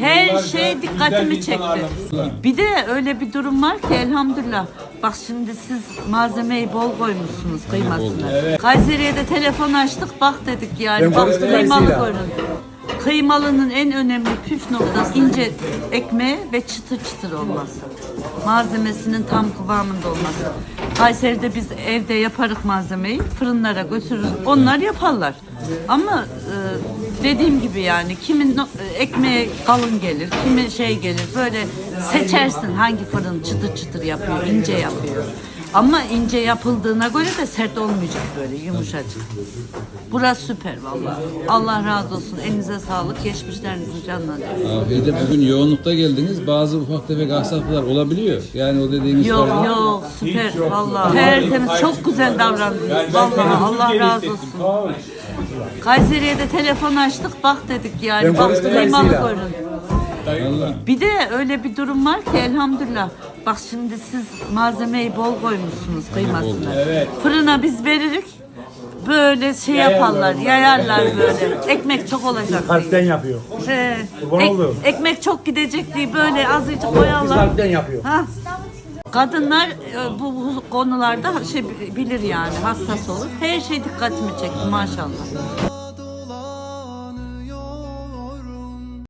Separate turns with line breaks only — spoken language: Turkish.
Her şey dikkatimi çekti. Bir de öyle bir durum var ki elhamdülillah. Bak şimdi siz malzemeyi bol koymuşsunuz kıymasını. Kayseri'ye de telefon açtık bak dedik yani. Bak kıymalı koyun. Kıymalının en önemli püf noktası ince ekmeği ve çıtır çıtır olması. Malzemesinin tam kıvamında olması. Kayseri'de biz evde yaparız malzemeyi, fırınlara götürürüz. Onlar yaparlar. Ama e, dediğim gibi yani kimin e, ekmeği kalın gelir, kimin şey gelir. Böyle seçersin hangi fırın çıtır çıtır yapıyor, ince yapıyor. Ama ince yapıldığına göre de sert olmayacak böyle yumuşacık. Burası süper vallahi. Allah razı olsun. Elinize sağlık. Geçmişlerinizin.
Abi de bugün yoğunlukta geldiniz. Bazı ufak tefek aksaklıklar olabiliyor. Yani o dediğiniz
Yok
falan.
yok süper vallahi. Tertemiz çok güzel davrandınız. Vallahi Allah razı olsun. Kayseri'ye de telefon açtık bak dedik yani.
Ben
Bak
konuştum
kıymalı
Ayşe'yle.
koyun.
Vallahi.
Bir de öyle bir durum var ki elhamdülillah. Bak şimdi siz malzemeyi bol koymuşsunuz kıymasını.
Evet.
Fırına biz veririk. Böyle şey yaparlar, yayarlar böyle. Ekmek çok olacak
Kalpten
diye.
yapıyor.
He.
Kurban
Ek- ekmek çok gidecek diye böyle azıcık koyarlar.
kalpten yapıyor.
Ha. Kadınlar e, bu, bu konularda şey bilir yani hassas olur. Her şey dikkatimi çekti maşallah.